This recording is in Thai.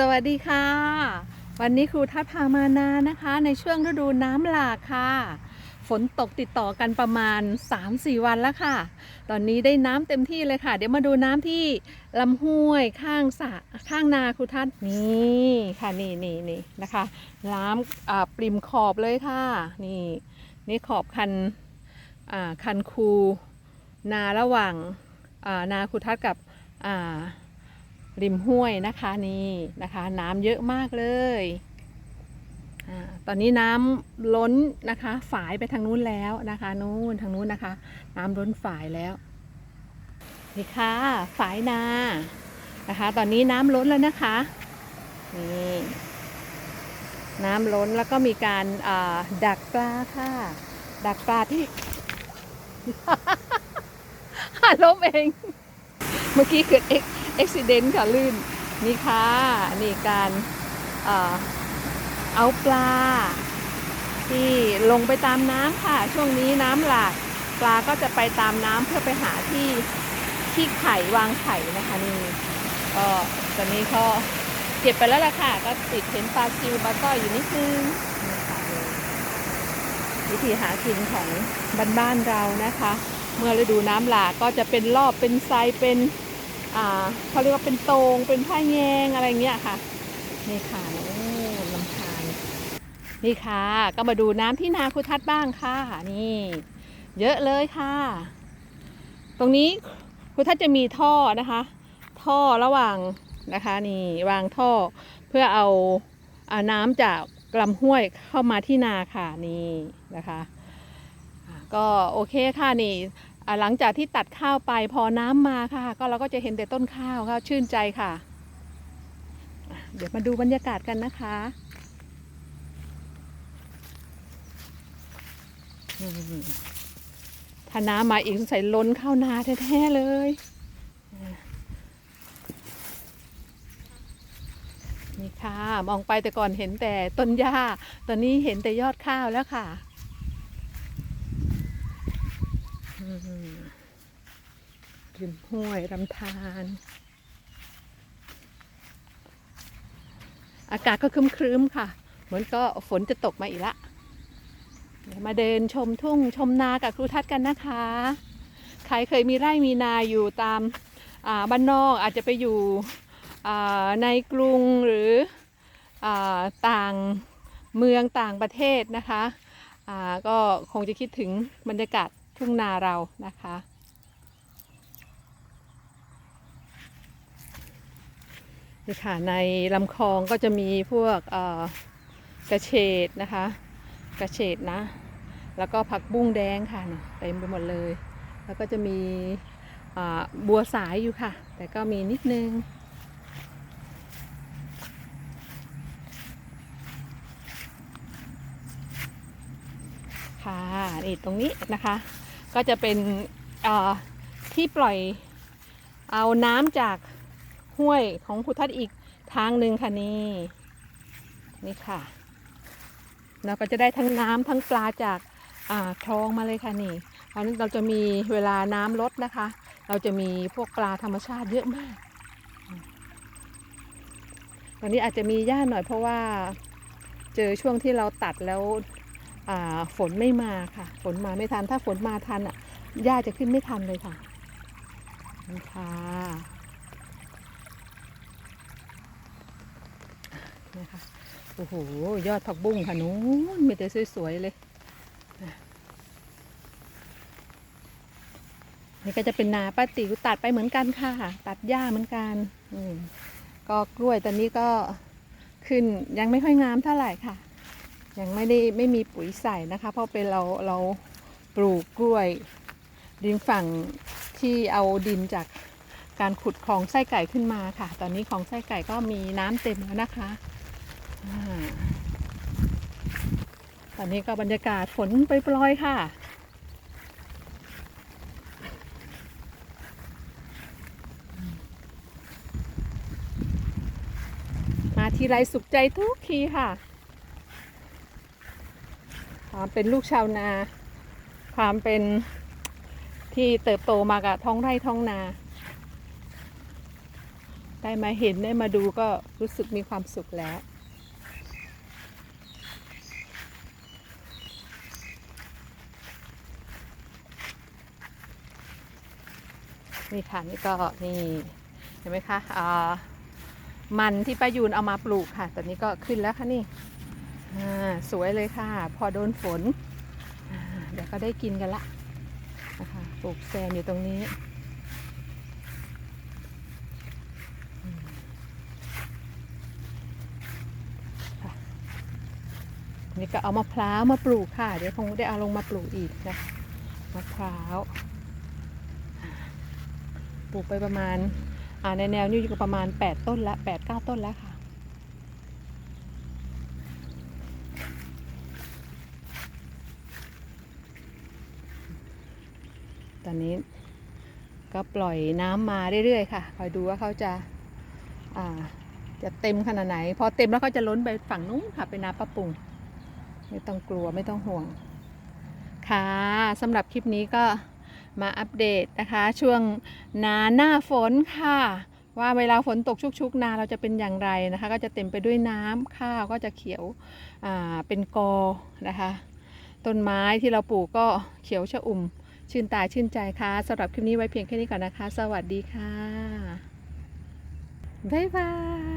สวัสดีค่ะ วันนี้ครูทัศน์พามานานะคะ ในช่วงฤดูน้ำหลากค่ะ ฝนตกติดต่อกันประมาณ 3-4 วันแล้วค่ะ ตอนนี้ได้น้ำเต็มที่เลยค่ะ เดี๋ยวมาดูน้ำที่ลำห้วยข้างสะข้างนาครูทัศน์นี่ค่ะนี่นี่นี่นะคะ น้ำปริมขอบเลยค่ะนี่นี่ขอบคันคันคูนาระหว่างานาครูทัศน์กับ ริมห้วยนะคะนี่นะคะ น้ำเยอะมากเลยอตอนนี้น้ำล้นนะคะ ฝายไปทางนู้นแล้วนะคะนู้นทางนู้นนะคะ น้ำล้นฝายแล้วนี่ค่ะฝายนานะคะ ตอนนี้น้ำล้นแล้วนะคะนี่น้ำล้นแล้วก็มีการาดักปลาค่ะ ดักปลาที่ล้มเอง เมื่อกี้เกิดเอ็ก อุบิเหตุค่ะลื่นนี่ค่ะนี่การเอาปลา ที่ลงไปตามน้ำค่ะ ช่วงนี้น้ำหลากปลาก็จะไปตามน้ำเพื่อไปหาที่ที่ไข่วางไข่นะคะนี่ก็ตอนนี้ก็เก็บไปแล้วล่ะค่ะ ก็ติดเห็นปลาซิวปลาก้อยอยู่นิดนึงวิธีหากินของบ้านๆเรานะคะ เมื่อฤดูน้ำหลากก็จะเป็นรอบเป็นไซเป็น อ่าเขาเรียกว่าเป็นโตงเป็นผ้าแยงอะไรเงี้ยค่ะนี่ค่ะโอ้ลำธารนี่ค่ะ ก็มาดูน้ำที่นาคุทัศน์บ้างค่ะ นี่ เยอะเลยค่ะ ตรงนี้คุทัศน์จะมีท่อนะคะ ท่อระหว่างนะคะนี่วางท่อเพื่อเอาอาน้ำจากลำห้วยเข้ามาที่นาค่ะนี่นะคะ ก็โอเคค่ะนี่ หลังจากที่ตัดข้าวไปพอน้ำมาค่ะ ก็เราก็จะเห็นแต่ต้นข้าวก็ชื่นใจค่ะ เดี๋ยวมาดูบรรยากาศกันนะคะถ้าน้ำมาอีกสงสัยล้นข้าวนาแท้ๆเลยนี่ค่ะ มองไปแต่ก่อนเห็นแต่ต้นหญ้า ตอนนี้เห็นแต่ยอดข้าวแล้วค่ะ อืม ริมห้วยลำธารอากาศก็ครึ้มค่ะ เหมือนก็ฝนจะตกมาอีกละเดี๋ยวมาเดินชมทุ่งชมนากับครูทัศน์กันนะคะ ใครเคยมีไร่มีนาอยู่ตามาบ้านนอกอาจจะไปอยู่ในกรุงหรืออต่างเมืองต่างประเทศนะคะ ก็คงจะคิดถึงบรรยากาศ ทุ่งนาเรานะคะ นี่ค่ะในลำคลองก็จะมีพวกกระเฉดนะคะ กระเฉดนะ แล้วก็ผักบุ้งแดงค่ะเนี่ยเต็มไปหมดเลย แล้วก็จะมีบัวสายอยู่ค่ะ แต่ก็มีนิดนึงค่ะนี่ตรงนี้นะคะ ก็จะเป็นที่ปล่อยเอาน้ำจากห้วยของพุทัศอีกทางหนึ่งค่ะนี่นี่ค่ะ เราก็จะได้ทั้งน้ำทั้งปลาจากคลองมาเลยค่ะนี่เพราะนั้นเราจะมีเวลาน้ำลดนะคะ เราจะมีพวกปลาธรรมชาติเยอะมากวันนี้อาจจะมีหญ้าหน่อยเพราะว่าเจอช่วงที่เราตัดแล้ว ฝนไม่มาค่ะ ฝนมาไม่ทัน ถ้าฝนมาทันอะหญ้าจะขึ้นไม่ทันเลยค่ะนี่ค่ะนี่ค่ะโอ้โห ยอดผักบุ้งค่ะนู้นมีแต่สวยๆเลย นี่ก็จะเป็นนาป้าติ๋วตัดไปเหมือนกันค่ะ ตัดหญ้าเหมือนกันอืก็กล้วยตอนนี้ก็ขึ้นยังไม่ค่อยงามเท่าไหร่ค่ะ ยังไม่ได้ไม่มีปุ๋ยใส่นะคะ เพราะเป็นเราเราปลูกกล้วยดินฝั่งที่เอาดินจากการขุดคลองไส้ไก่ขึ้นมาค่ะ ตอนนี้คลองไส้ไก่ก็มีน้ำเต็มแล้วนะคะอตอนนี้ก็บรรยากาศฝนไปปลอยค่ะ มาทีไรสุขใจทุกทีค่ะ ความเป็นลูกชาวนา ความเป็นที่เติบโตมากับท้องไร่ท้องนา ได้มาเห็นได้มาดูก็รู้สึกมีความสุขแล้วนี่ค่ะนี่ก็นี่เห็นไหมคะอ่ามันที่ป้ายูนเอามาปลูกค่ะตอนนี้ก็ขึ้นแล้วค่ะนี่ สวยเลยค่ะ พอโดนฝน เดี๋ยวก็ได้กินกันละนะคะปลูกแซมอยู่ตรงนี้ นี่ก็เอามะพร้าวมาปลูกค่ะ เดี๋ยวคงได้เอาลงมาปลูกอีกนะมะพร้าวปลูกไปประมาณในแนวนี้อยู่ประมาณ 8 ต้นละ8 9 ต้นแล้วค่ะ ตอนนี้ก็ปล่อยน้ำมาเรื่อยๆค่ะ คอยดูว่าเขาจะอ่าจะเต็มขนาดไหน พอเต็มแล้วเขาจะล้นไปฝั่งนู้นค่ะไปนาป้าปุงไม่ต้องกลัวไม่ต้องห่วง ค่ะสำหรับคลิปนี้ก็มาอัปเดตนะคะ ช่วงนาหน้าฝนค่ะ ว่าเวลาฝนตกชุกๆ นาเราจะเป็นอย่างไรนะคะ ก็จะเต็มไปด้วยน้ำข้าวก็จะเขียวเป็นกอนะคะ ต้นไม้ที่เราปลูกก็เขียวชะอุ่ม ชื่นตาชื่นใจค่ะสำหรับคลิปนี้ไว้เพียงแค่นี้ก่อนนะคะ สวัสดีค่ะ บ๊ายบาย